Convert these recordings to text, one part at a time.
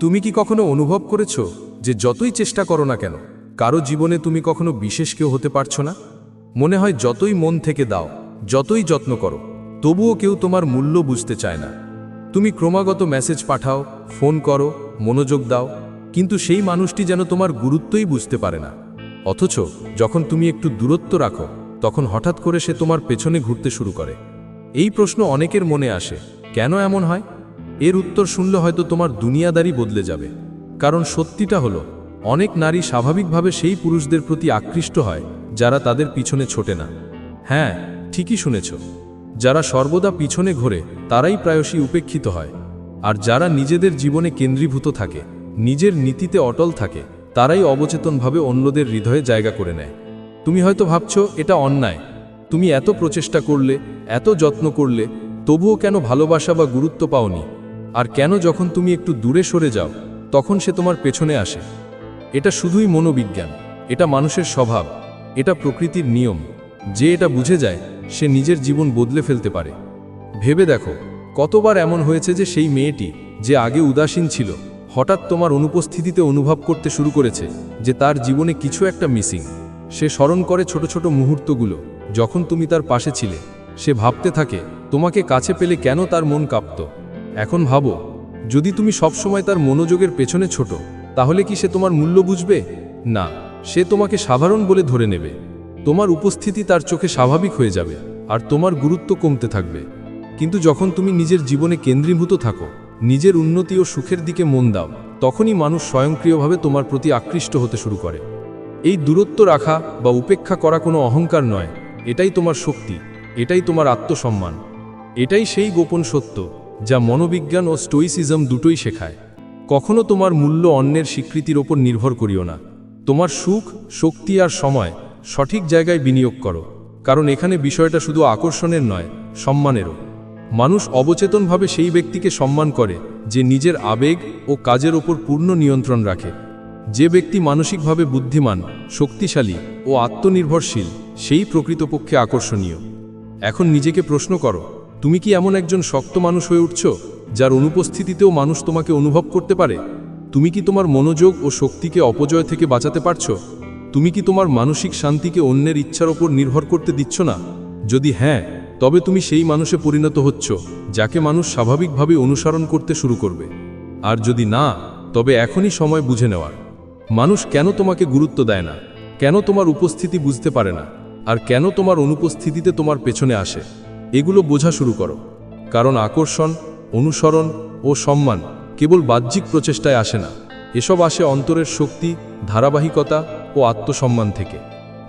তুমি কি কখনো অনুভব করেছ যে যতই চেষ্টা করো না কেন, কারও জীবনে তুমি কখনো বিশেষ কেউ হতে পারছ না? মনে হয় যতই মন থেকে দাও, যতই যত্ন করো, তবুও কেউ তোমার মূল্য বুঝতে চায় না। তুমি ক্রমাগত মেসেজ পাঠাও, ফোন করো, মনোযোগ দাও, কিন্তু সেই মানুষটি যেন তোমার গুরুত্বই বুঝতে পারে না। অথচ যখন তুমি একটু দূরত্ব রাখো, তখন হঠাৎ করে সে তোমার পেছনে ঘুরতে শুরু করে। এই প্রশ্ন অনেকের মনে আসে, কেন এমন হয়? এর উত্তর শুনলে হয়তো তোমার দুনিয়াদারি বদলে যাবে। কারণ সত্যিটা হলো, অনেক নারী স্বাভাবিকভাবে সেই পুরুষদের প্রতি আকৃষ্ট হয়, যারা তাদের পিছনে ছোটে না। হ্যাঁ ঠিকই শুনেছ। যারা সর্বদা পিছনে ঘোরে, তারাই প্রায়শই উপেক্ষিত হয়। আর যারা নিজেদের জীবনে কেন্দ্রীভূত থাকে, নিজের নীতিতে অটল থাকে, তারাই অবচেতনভাবে অন্যদের হৃদয়ে জায়গা করে নেয়। তুমি হয়তো ভাবছ, এটা অন্যায়। তুমি এত প্রচেষ্টা করলে, এত যত্ন করলে, তবুও কেন ভালোবাসা বা গুরুত্ব পাওনি? আর কেন যখন তুমি একটু দূরে সরে যাও, তখন সে তোমার পেছনে আসে। এটা শুধুই মনোবিজ্ঞান, এটা মানুষের স্বভাব, এটা প্রকৃতির নিয়ম। যে এটা বুঝে যায়, সে নিজের জীবন বদলে ফেলতে পারে। ভেবে দেখো, কতবার এমন হয়েছে যে সেই মেয়েটি, যে আগে উদাসীন ছিল, হঠাৎ তোমার অনুপস্থিতিতে অনুভব করতে শুরু করেছে, যে তার জীবনে কিছু একটা মিসিং। সে স্মরণ করে ছোট ছোট মুহূর্তগুলো, যখন তুমি তার পাশে ছিলে, সে ভাবতে থাকে, তোমাকে কাছে পেলে কেন তার মন কাঁপত? এখন ভাবো, যদি তুমি সবসময় তার মনোযোগের পেছনে ছোট, তাহলে কি সে তোমার মূল্য বুঝবে? না, সে তোমাকে সাধারণ বলে ধরে নেবে। তোমার উপস্থিতি তার চোখে স্বাভাবিক হয়ে যাবে, আর তোমার গুরুত্ব কমতে থাকবে। কিন্তু যখন তুমি নিজের জীবনে কেন্দ্রীভূত থাকো, নিজের উন্নতি ও সুখের দিকে মন দাও, তখনই মানুষ স্বয়ংক্রিয়ভাবে তোমার প্রতি আকৃষ্ট হতে শুরু করে। এই দূরত্ব রাখা বা উপেক্ষা করা কোনো অহংকার নয়, এটাই তোমার শক্তি, এটাই তোমার আত্মসম্মান, এটাই সেই গোপন সত্য। যা মনোবিজ্ঞান ও স্টোইসিজম দুটোই শেখায়। কখনো তোমার মূল্য অন্যের স্বীকৃতির ওপর নির্ভর করিও না। তোমার সুখ, শক্তি আর সময় সঠিক জায়গায় বিনিয়োগ করো। কারণ এখানে বিষয়টা শুধু আকর্ষণের নয়, সম্মানেরও। মানুষ অবচেতনভাবে সেই ব্যক্তিকে সম্মান করে, যে নিজের আবেগ ও কাজের ওপর পূর্ণ নিয়ন্ত্রণ রাখে। যে ব্যক্তি মানসিকভাবে বুদ্ধিমান, শক্তিশালী ও আত্মনির্ভরশীল, সেই প্রকৃতপক্ষে আকর্ষণীয়। এখন নিজেকে প্রশ্ন করো তুমি কি এমন একজন শক্ত মানুষ হয়ে উঠছ, যার অনুপস্থিতিতেও মানুষ তোমাকে অনুভব করতে পারে? তুমি কি তোমার মনোযোগ ও শক্তিকে অপজয় থেকে বাঁচাতে পারছ? তুমি কি তোমার মানসিক শান্তিকে অন্যের ইচ্ছার ওপর নির্ভর করতে দিচ্ছ না? যদি হ্যাঁ তবে তুমি সেই মানুষে পরিণত হচ্ছ, যাকে মানুষ স্বাভাবিকভাবে অনুসরণ করতে শুরু করবে। আর যদি না, তবে এখনই সময় বুঝে নেওয়ার। মানুষ কেন তোমাকে গুরুত্ব দেয় না? কেন তোমার উপস্থিতি বুঝতে পারে না? আর কেন তোমার অনুপস্থিতিতে তোমার পেছনে আসে? এগুলো বোঝা শুরু করো। কারণ আকর্ষণ, অনুসরণ ও সম্মান কেবল বাহ্যিক প্রচেষ্টায় আসে না। এসব আসে অন্তরের শক্তি, ধারাবাহিকতা ও আত্মসম্মান থেকে।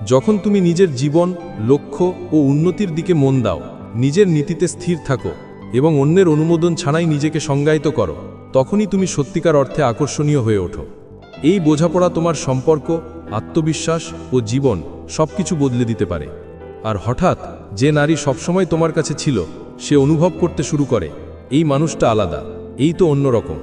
যখন তুমি নিজের জীবন, লক্ষ্য ও উন্নতির দিকে মন দাও, নিজের নীতিতে স্থির থাকো এবং অন্যের অনুমোদন ছাড়াই নিজেকে সংজ্ঞায়িত করো, তখনই তুমি সত্যিকার অর্থে আকর্ষণীয় হয়ে ওঠো। এই বোঝাপড়া তোমার সম্পর্ক, আত্মবিশ্বাস ও জীবন সবকিছু বদলে দিতে পারে। আর হঠাৎ যে নারী সবসময় তোমার কাছে ছিল, সে অনুভব করতে শুরু করে। এই মানুষটা আলাদা, এই তো অন্যরকম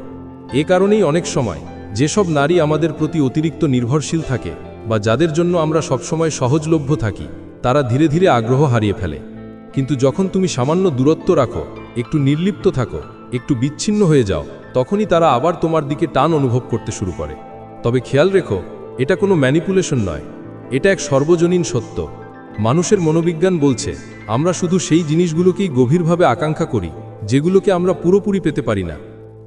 এ কারণেই অনেক সময় যেসব নারী আমাদের প্রতি অতিরিক্ত নির্ভরশীল থাকে বা যাদের জন্য আমরা সবসময় সহজলভ্য থাকি, তারা ধীরে ধীরে আগ্রহ হারিয়ে ফেলে। কিন্তু যখন তুমি সামান্য দূরত্ব রাখো, একটু নির্লিপ্ত থাকো, একটু বিচ্ছিন্ন হয়ে যাও, তখনই তারা আবার তোমার দিকে টান অনুভব করতে শুরু করে। তবে খেয়াল রেখো, এটা কোনো ম্যানিপুলেশন নয়। এটা এক সর্বজনীন সত্য। মানুষের মনোবিজ্ঞান বলছে, আমরা শুধু সেই জিনিসগুলোকেই গভীরভাবে আকাঙ্ক্ষা করি, যেগুলোকে আমরা পুরোপুরি পেতে পারি না।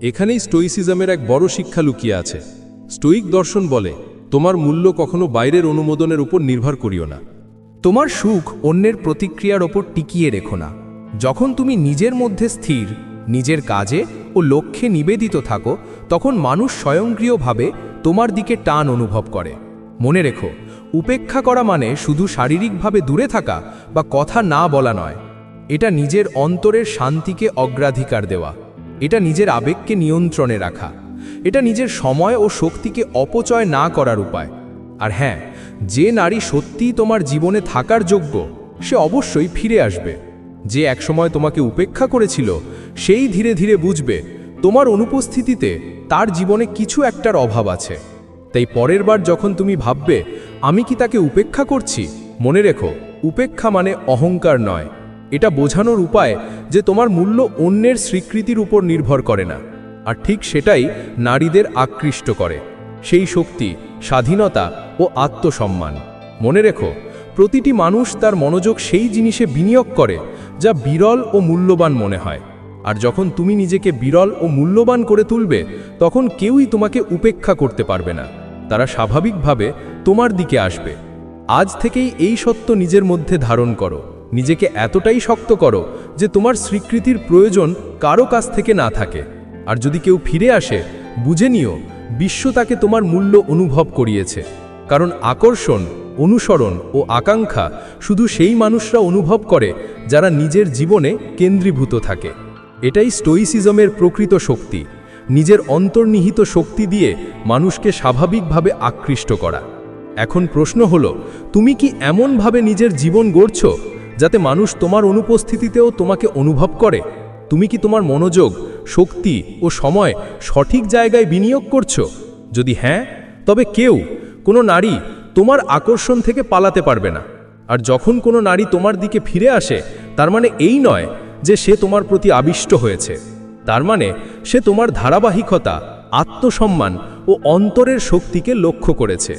এখানেই স্টোইসিজমের এক বড় শিক্ষা লুকিয়ে আছে। স্টোইক দর্শন বলে, তোমার মূল্য কখনো বাইরের অনুমোদনের উপর নির্ভর করিও না। তোমার সুখ অন্যের প্রতিক্রিয়ার ওপর টিকিয়ে রেখো না। যখন তুমি নিজের মধ্যে স্থির, নিজের কাজে ও লক্ষ্যে নিবেদিত থাকো, তখন মানুষ স্বয়ংক্রিয়ভাবে তোমার দিকে টান অনুভব করে। মনে রেখো উপেক্ষা করা মানে শুধু শারীরিকভাবে দূরে থাকা বা কথা না বলা নয়। এটা নিজের অন্তরের শান্তিকে অগ্রাধিকার দেওয়া। এটা নিজের আবেগকে নিয়ন্ত্রণে রাখা। এটা নিজের সময় ও শক্তিকে অপচয় না করার উপায়। আর হ্যাঁ যে নারী সত্যিই তোমার জীবনে থাকার যোগ্য, সে অবশ্যই ফিরে আসবে। যে একসময় তোমাকে উপেক্ষা করেছিল, সেই ধীরে ধীরে বুঝবে, তোমার অনুপস্থিতিতে তার জীবনে কিছু একটার অভাব আছে। তাই পরের বার যখন তুমি ভাববে আমি কি তাকে উপেক্ষা করছি? মনে রেখো, উপেক্ষা মানে অহংকার নয়। এটা বোঝানোর উপায় যে তোমার মূল্য অন্যের স্বীকৃতির উপর নির্ভর করে না। আর ঠিক সেটাই নারীদের আকৃষ্ট করে। সেই শক্তি, স্বাধীনতা ও আত্মসম্মান। মনে রেখো, প্রতিটি মানুষ তার মনোযোগ সেই জিনিসে বিনিয়োগ করে যা বিরল ও মূল্যবান মনে হয়। আর যখন তুমি নিজেকে বিরল ও মূল্যবান করে তুলবে, তখন কেউই তোমাকে উপেক্ষা করতে পারবে না। তারা স্বাভাবিকভাবে তোমার দিকে আসবে। আজ থেকেই এই সত্য নিজের মধ্যে ধারণ করো। নিজেকে এতটাই শক্ত করো যে তোমার স্বীকৃতির প্রয়োজন কারও কাছ থেকে না থাকে। আর যদি কেউ ফিরে আসে, বুঝে নিও, বিশ্ব তাকে তোমার মূল্য অনুভব করিয়েছে। কারণ আকর্ষণ, অনুসরণ ও আকাঙ্ক্ষা শুধু সেই মানুষরা অনুভব করে যারা নিজের জীবনে কেন্দ্রীভূত থাকে। এটাই স্টোইসিজমের প্রকৃত শক্তি। নিজের অন্তর্নিহিত শক্তি দিয়ে মানুষকে স্বাভাবিকভাবে আকৃষ্ট করা। এখন প্রশ্ন হলো, তুমি কি এমনভাবে নিজের জীবন গড়ছ যাতে মানুষ তোমার অনুপস্থিতিতেও তোমাকে অনুভব করে? তুমি কি তোমার মনোযোগ, শক্তি ও সময় সঠিক জায়গায় বিনিয়োগ করছ? যদি হ্যাঁ তবে কেউ, কোনো নারী তোমার আকর্ষণ থেকে পালাতে পারবে না। আর যখন কোনো নারী তোমার দিকে ফিরে আসে, তার মানে এই নয় যে সে তোমার প্রতি আবিষ্ট হয়েছে। তার মানে সে তোমার ধারাবাহিকতা, আত্মসম্মান ও অন্তরের শক্তিকে লক্ষ্য করেছে।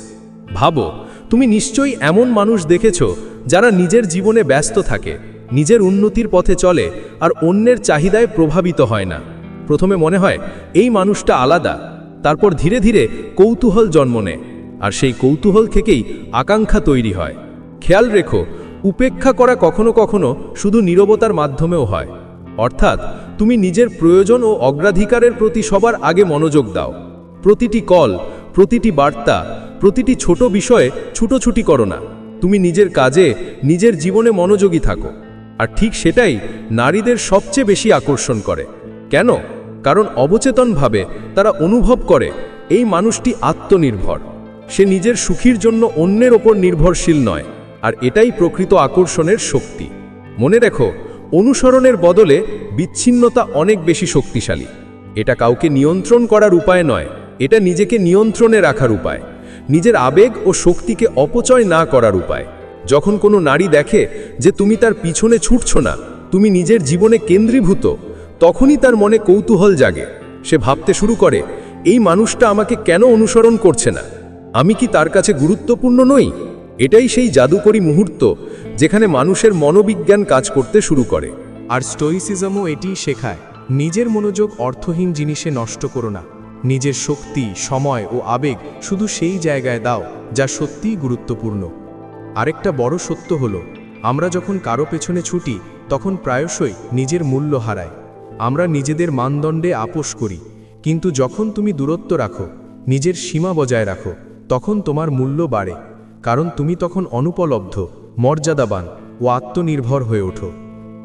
ভাবো, তুমি নিশ্চয়ই এমন মানুষ দেখেছ যারা নিজের জীবনে ব্যস্ত থাকে, নিজের উন্নতির পথে চলে আর অন্যের চাহিদায় প্রভাবিত হয় না। প্রথমে মনে হয়, এই মানুষটা আলাদা, তারপর ধীরে ধীরে কৌতূহল জন্ম নেয় আর সেই কৌতূহল থেকেই আকাঙ্ক্ষা তৈরি হয়। খেয়াল রেখো, উপেক্ষা করা কখনো কখনো শুধু নীরবতার মাধ্যমেও হয়। অর্থাৎ, তুমি নিজের প্রয়োজন ও অগ্রাধিকারের প্রতি সবার আগে মনোযোগ দাও। প্রতিটি কল, প্রতিটি বার্তা, প্রতিটি ছোট বিষয়ে ছুটোছুটি করো না। তুমি নিজের কাজে, নিজের জীবনে মনোযোগী থাকো। আর ঠিক সেটাই নারীদের সবচেয়ে বেশি আকর্ষণ করে। কেন? কারণ অবচেতনভাবে তারা অনুভব করে, এই মানুষটি আত্মনির্ভর। সে নিজের সুখীর জন্য অন্যের ওপর নির্ভরশীল নয়, আর এটাই প্রকৃত আকর্ষণের শক্তি। মনে রেখো অনুসরণের বদলে বিচ্ছিন্নতা অনেক বেশি শক্তিশালী। এটা কাউকে নিয়ন্ত্রণ করার উপায় নয়, এটা নিজেকে নিয়ন্ত্রণে রাখার উপায়, নিজের আবেগ ও শক্তিকে অপচয় না করার উপায়। যখন কোনো নারী দেখে যে তুমি তার পিছনে ছুটছ না, তুমি নিজের জীবনে কেন্দ্রীভূত, তখনই তার মনে কৌতূহল জাগে। সে ভাবতে শুরু করে, এই মানুষটা আমাকে কেন অনুসরণ করছে না? আমি কি তার কাছে গুরুত্বপূর্ণ নই? এটাই সেই জাদুকরী মুহূর্ত যেখানে মানুষের মনোবিজ্ঞান কাজ করতে শুরু করে। আর স্টোইসিজমও এটিই শেখায়, নিজের মনোযোগ অর্থহীন জিনিসে নষ্ট করো না। নিজের শক্তি, সময় ও আবেগ শুধু সেই জায়গায় দাও যা সত্যিই গুরুত্বপূর্ণ। আরেকটা বড় সত্য হলো, আমরা যখন কারও পেছনে ছুটি, তখন প্রায়শই নিজের মূল্য হারাই। আমরা নিজেদের মানদণ্ডে আপোষ করি, কিন্তু যখন তুমি দূরত্ব রাখো, নিজের সীমা বজায় রাখো, তখন তোমার মূল্য বাড়ে। কারণ তুমি তখন অনুপলব্ধ, মর্যাদাবান ও আত্মনির্ভর হয়ে ওঠো।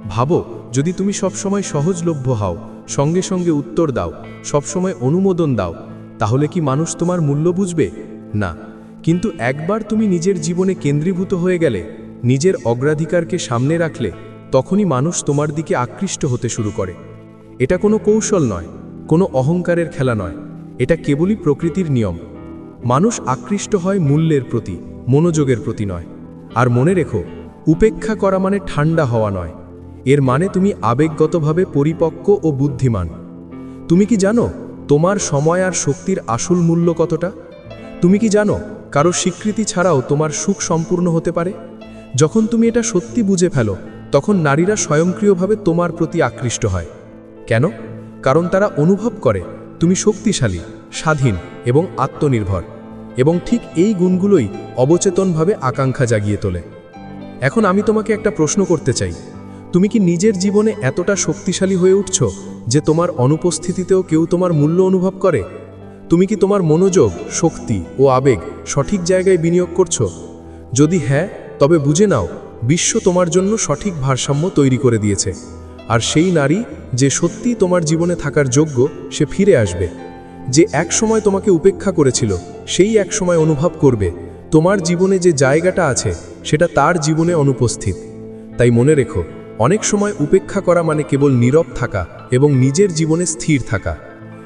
ভাবো, যদি তুমি সবসময় সহজলভ্য হও, সঙ্গে সঙ্গে উত্তর দাও, সবসময় অনুমোদন দাও, তাহলে কি মানুষ তোমার মূল্য বুঝবে? না। কিন্তু একবার তুমি নিজের জীবনে কেন্দ্রীভূত হয়ে গেলে, নিজের অগ্রাধিকারকে সামনে রাখলে, তখনই মানুষ তোমার দিকে আকৃষ্ট হতে শুরু করে। এটা কোনো কৌশল নয়, কোনো অহংকারের খেলা নয়, এটা কেবলই প্রকৃতির নিয়ম। মানুষ আকৃষ্ট হয় মূল্যের প্রতি। মনোযোগের প্রতি নয়। আর মনে রেখো, উপেক্ষা করা মানে ঠান্ডা হওয়া নয়। এর মানে তুমি আবেগগতভাবে পরিপক্ক ও বুদ্ধিমান। তুমি কি জানো তোমার সময় আর শক্তির আসল মূল্য কতটা? তুমি কি জানো কারও স্বীকৃতি ছাড়াও তোমার সুখ সম্পূর্ণ হতে পারে? যখন তুমি এটা সত্যি বুঝে ফেলো, তখন নারীরা স্বয়ংক্রিয়ভাবে তোমার প্রতি আকৃষ্ট হয়। কেন? কারণ তারা অনুভব করে তুমি শক্তিশালী, স্বাধীন এবং আত্মনির্ভর। এবং ঠিক এই গুণগুলোই অবচেতনভাবে আকাঙ্ক্ষা জাগিয়ে তোলে। এখন আমি তোমাকে একটা প্রশ্ন করতে চাই। তুমি কি নিজের জীবনে এতটা শক্তিশালী হয়ে উঠছ যে তোমার অনুপস্থিতিতেও কেউ তোমার মূল্য অনুভব করে? তুমি কি তোমার মনোযোগ, শক্তি ও আবেগ সঠিক জায়গায় বিনিয়োগ করছ? যদি হ্যাঁ তবে বুঝে নাও, বিশ্ব তোমার জন্য সঠিক ভারসাম্য তৈরি করে দিয়েছে। আর সেই নারী যে সত্যি তোমার জীবনে থাকার যোগ্য, সে ফিরে আসবে। যে এক সময় তোমাকে উপেক্ষা করেছিল, সেই এক সময় অনুভব করবে, তোমার জীবনে যে জায়গাটা আছে, সেটা তার জীবনে অনুপস্থিত। তাই মনে রেখো, অনেক সময় উপেক্ষা করা মানে কেবল নীরব থাকা এবং নিজের জীবনে স্থির থাকা।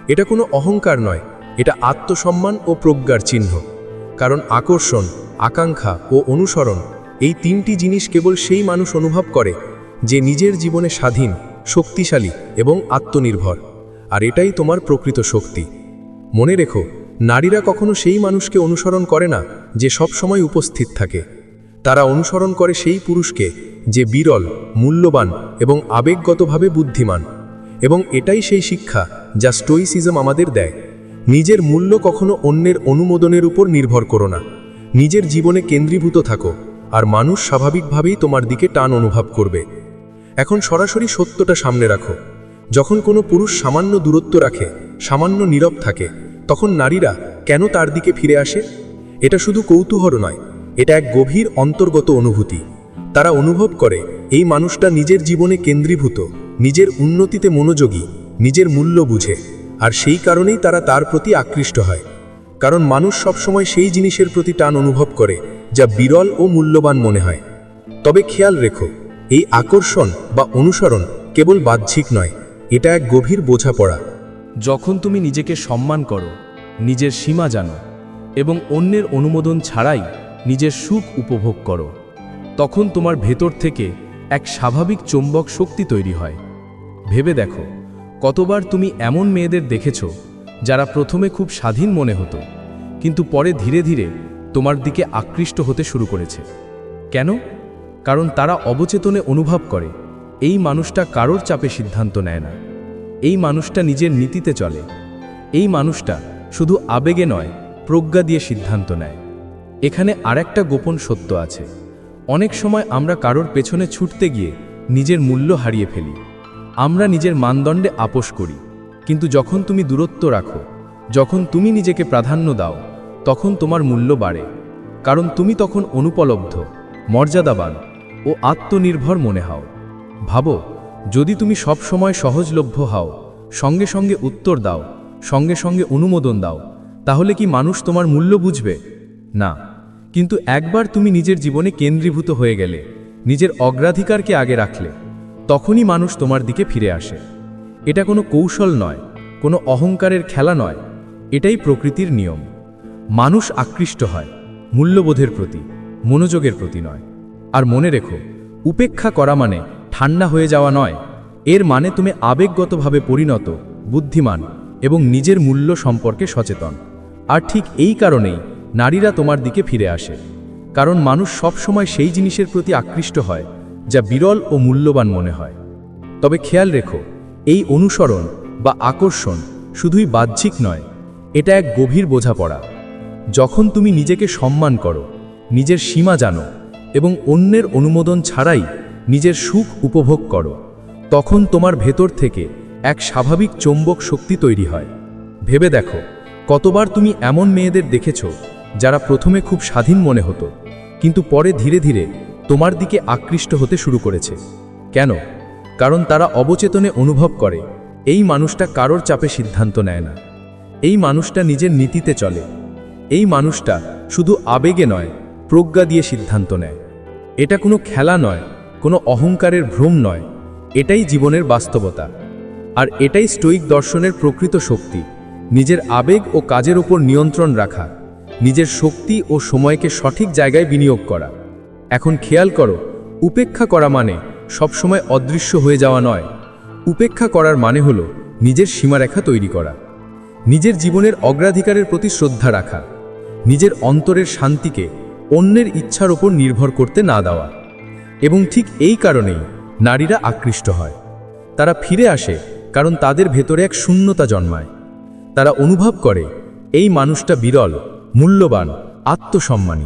এটা কোনো অহংকার নয়, এটা আত্মসম্মান ও প্রজ্ঞার চিহ্ন। কারণ আকর্ষণ, আকাঙ্ক্ষা ও অনুসরণ, এই তিনটি জিনিস কেবল সেই মানুষ অনুভব করে, যে নিজের জীবনে স্বাধীন, শক্তিশালী এবং আত্মনির্ভর। আর এটাই তোমার প্রকৃত শক্তি। মনে রেখো, নারীরা কখনো সেই মানুষকে অনুসরণ করে না যে সব সময় উপস্থিত থাকে। তারা অনুসরণ করে সেই পুরুষকে যে বিরল, মূল্যবান এবং আবেগগতভাবে বুদ্ধিমান। এবং এটাই সেই শিক্ষা যা স্টোইসিজম আমাদের দেয়। নিজের মূল্য কখনো অন্যের অনুমোদনের উপর নির্ভর করো না। নিজের জীবনে কেন্দ্রীভূত থাকো, আর মানুষ স্বাভাবিকভাবেই তোমার দিকে টান অনুভব করবে। এখন সরাসরি সত্যটা সামনে রাখো। যখন কোনো পুরুষ সামান্য দূরত্ব রাখে, সামান্য নীরব থাকে, তখন নারীরা কেন তার দিকে ফিরে আসে? এটা শুধু কৌতূহল নয়, এটা এক গভীর অন্তর্গত অনুভূতি। তারা অনুভব করে, এই মানুষটা নিজের জীবনে কেন্দ্রীভূত, নিজের উন্নতিতে মনোযোগী, নিজের মূল্য বুঝে, আর সেই কারণেই তারা তার প্রতি আকৃষ্ট হয়। কারণ মানুষ সবসময় সেই জিনিসের প্রতি টান অনুভব করে, যা বিরল ও মূল্যবান মনে হয়। তবে খেয়াল রেখো, এই আকর্ষণ বা অনুসরণ কেবল বাহ্যিক নয় এটা এক গভীর বোঝাপড়া। যখন তুমি নিজেকে সম্মান করো, নিজের সীমা জানো এবং অন্যের অনুমোদন ছাড়াই নিজের সুখ উপভোগ করো, তখন তোমার ভেতর থেকে এক স্বাভাবিক চৌম্বক শক্তি তৈরি হয়। ভেবে দেখো, কতবার তুমি এমন মেয়েদের দেখেছ যারা প্রথমে খুব স্বাধীন মনে হতো, কিন্তু পরে ধীরে ধীরে তোমার দিকে আকৃষ্ট হতে শুরু করেছে। কেন? কারণ তারা অবচেতনে অনুভব করে এই মানুষটা কারোর চাপে সিদ্ধান্ত নেয় না। এই মানুষটা নিজের নীতিতে চলে। এই মানুষটা শুধু আবেগে নয়, প্রজ্ঞা দিয়ে সিদ্ধান্ত নেয়। এখানে আরেকটা গোপন সত্য আছে। অনেক সময় আমরা কারোর পেছনে ছুটতে গিয়ে নিজের মূল্য হারিয়ে ফেলি। আমরা নিজের মানদণ্ডে আপোষ করি। কিন্তু যখন তুমি দূরত্ব রাখো, যখন তুমি নিজেকে প্রাধান্য দাও, তখন তোমার মূল্য বাড়ে। কারণ তুমি তখন অনুপলব্ধ, মর্যাদাবান ও আত্মনির্ভর মনে হও। ভাবো, যদি তুমি সব সময় সহজলভ্য হও, সঙ্গে সঙ্গে উত্তর দাও, সঙ্গে সঙ্গে অনুমোদন দাও, তাহলে কি মানুষ তোমার মূল্য বুঝবে? না। কিন্তু একবার তুমি নিজের জীবনে কেন্দ্রীভূত হয়ে গেলে, নিজের অগ্রাধিকারকে আগে রাখলে, তখনই মানুষ তোমার দিকে ফিরে আসে। এটা কোনো কৌশল নয়, কোনো অহংকারের খেলা নয়, এটাই প্রকৃতির নিয়ম। মানুষ আকৃষ্ট হয়, মূল্যবোধের প্রতি, মনোযোগের প্রতি নয়। আর মনে রেখো, উপেক্ষা করা মানে ঠান্ডা হয়ে যাওয়া নয়। এর মানে তুমি আবেগগতভাবে পরিণত, বুদ্ধিমান এবং নিজের মূল্য সম্পর্কে সচেতন। আর ঠিক এই কারণেই নারীরা তোমার দিকে ফিরে আসে। কারণ মানুষ সবসময় সেই জিনিসের প্রতি আকৃষ্ট হয়, যা বিরল ও মূল্যবান মনে হয়। তবে খেয়াল রেখো, এই অনুসরণ বা আকর্ষণ শুধুই বাহ্যিক নয়, এটা এক গভীর বোঝাপড়া। যখন তুমি নিজেকে সম্মান করো, নিজের সীমা জানো এবং অন্যের অনুমোদন ছাড়াই নিজের সুখ উপভোগ করো। তখন তোমার ভেতর থেকে এক স্বাভাবিক চৌম্বক শক্তি তৈরি হয়। ভেবে দেখো, কতবার তুমি এমন মেয়েদের দেখেছ যারা প্রথমে খুব স্বাধীন মনে হতো, কিন্তু পরে ধীরে ধীরে তোমার দিকে আকৃষ্ট হতে শুরু করেছে। কেন? কারণ তারা অবচেতনে অনুভব করে, এই মানুষটা কারোর চাপে সিদ্ধান্ত নেয় না। এই মানুষটা নিজের নীতিতে চলে। এই মানুষটা শুধু আবেগে নয়, প্রজ্ঞা দিয়ে সিদ্ধান্ত নেয়। এটা কোনো খেলা নয় কোনো অহংকারের ভ্রম নয়, এটাই জীবনের বাস্তবতা। আর এটাই স্টোইক দর্শনের প্রকৃত শক্তি, নিজের আবেগ ও কাজের ওপর নিয়ন্ত্রণ রাখা, নিজের শক্তি ও সময়কে সঠিক জায়গায় বিনিয়োগ করা। এখন খেয়াল করো, উপেক্ষা করা মানে সবসময় অদৃশ্য হয়ে যাওয়া নয়। উপেক্ষা করার মানে হলো নিজের সীমারেখা তৈরি করা। নিজের জীবনের অগ্রাধিকারের প্রতি শ্রদ্ধা রাখা। নিজের অন্তরের শান্তিকে অন্যের ইচ্ছার ওপর নির্ভর করতে না দেওয়া। এবং ঠিক এই কারণেই নারীরা আকৃষ্ট হয়। তারা ফিরে আসে কারণ তাদের ভেতরে এক শূন্যতা জন্মায়। তারা অনুভব করে, এই মানুষটা বিরল, মূল্যবান, আত্মসম্মানী।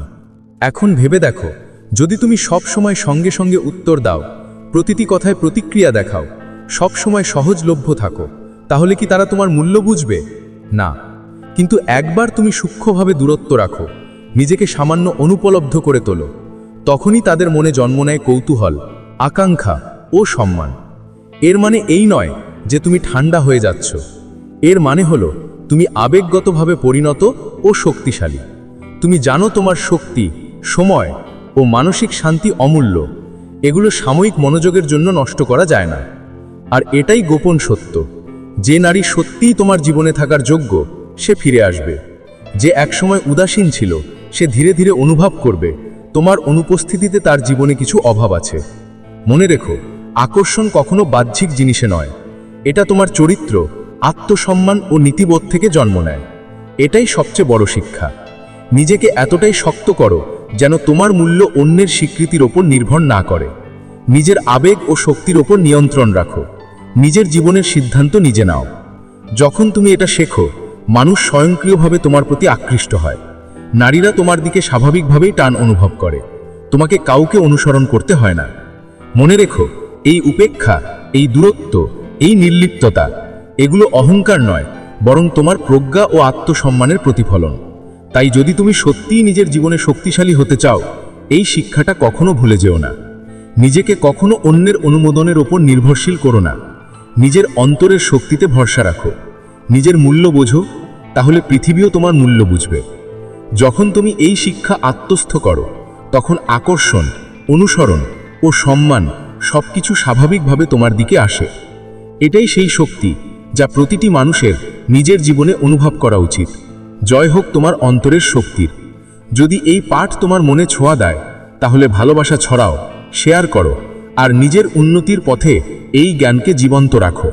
এখন ভেবে দেখো, যদি তুমি সব সময় সঙ্গে সঙ্গে উত্তর দাও, প্রতিটি কথায় প্রতিক্রিয়া দেখাও সব সময় সহজলভ্য থাকো, তাহলে কি তারা তোমার মূল্য বুঝবে? না। কিন্তু একবার তুমি সূক্ষ্মভাবে দূরত্ব রাখো, নিজেকে সামান্য অনুপলব্ধ করে তোলো। তখনই তাদের মনে জন্ম নেয় কৌতূহল, আকাঙ্ক্ষা ও সম্মান। এর মানে এই নয় যে তুমি ঠান্ডা হয়ে যাচ্ছ। এর মানে হলো, তুমি আবেগগতভাবে পরিণত ও শক্তিশালী। তুমি জানো তোমার শক্তি, সময় ও মানসিক শান্তি অমূল্য। এগুলো সাময়িক মনোযোগের জন্য নষ্ট করা যায় না। আর এটাই গোপন সত্য। যে নারী সত্যিই তোমার জীবনে থাকার যোগ্য, সে ফিরে আসবে। যে একসময় উদাসীন ছিল, সে ধীরে ধীরে অনুভব করবে। তোমার অনুপস্থিতিতে তার জীবনে কিছু অভাব আছে। মনে রেখো, আকর্ষণ কখনো বাহ্যিক জিনিসে নয়। এটা তোমার চরিত্র, আত্মসম্মান ও নীতিবোধ থেকে জন্ম নেয়। এটাই সবচেয়ে বড় শিক্ষা। নিজেকে এতটাই শক্ত করো যেন তোমার মূল্য অন্যের স্বীকৃতির ওপর নির্ভর না করে। নিজের আবেগ ও শক্তির ওপর নিয়ন্ত্রণ রাখো। নিজের জীবনের সিদ্ধান্ত নিজে নাও। যখন তুমি এটা শেখো, মানুষ স্বয়ংক্রিয়ভাবে তোমার প্রতি আকৃষ্ট হয়। নারীরা তোমার দিকে স্বাভাবিকভাবেই টান অনুভব করে। তোমাকে কাউকে অনুসরণ করতে হয় না। মনে রেখো, এই উপেক্ষা, এই দূরত্ব, এই নির্লিপ্ততা, এগুলো অহংকার নয়, বরং তোমার প্রজ্ঞা ও আত্মসম্মানের প্রতিফলন। তাই যদি তুমি সত্যিই নিজের জীবনে শক্তিশালী হতে চাও, এই শিক্ষাটা কখনো ভুলে যেও না। নিজেকে কখনো অন্যের অনুমোদনের ওপর নির্ভরশীল করো না। নিজের অন্তরের শক্তিতে ভরসা রাখো। নিজের মূল্য বোঝো, তাহলে পৃথিবীও তোমার মূল্য বুঝবে। যখন তুমি এই শিক্ষা আত্মস্থ করো, তখন আকর্ষণ, অনুসরণ ও সম্মান সবকিছু স্বাভাবিকভাবে তোমার দিকে আসে। এটাই সেই শক্তি যা প্রতিটি মানুষের নিজের জীবনে অনুভব করা উচিত। জয় হোক তোমার অন্তরের শক্তির। যদি এই পাঠ তোমার মনে ছোঁয়া দেয়, তাহলে ভালোবাসা ছড়াও, শেয়ার করো, আর নিজের উন্নতির পথে এই জ্ঞানকে জীবন্ত রাখো।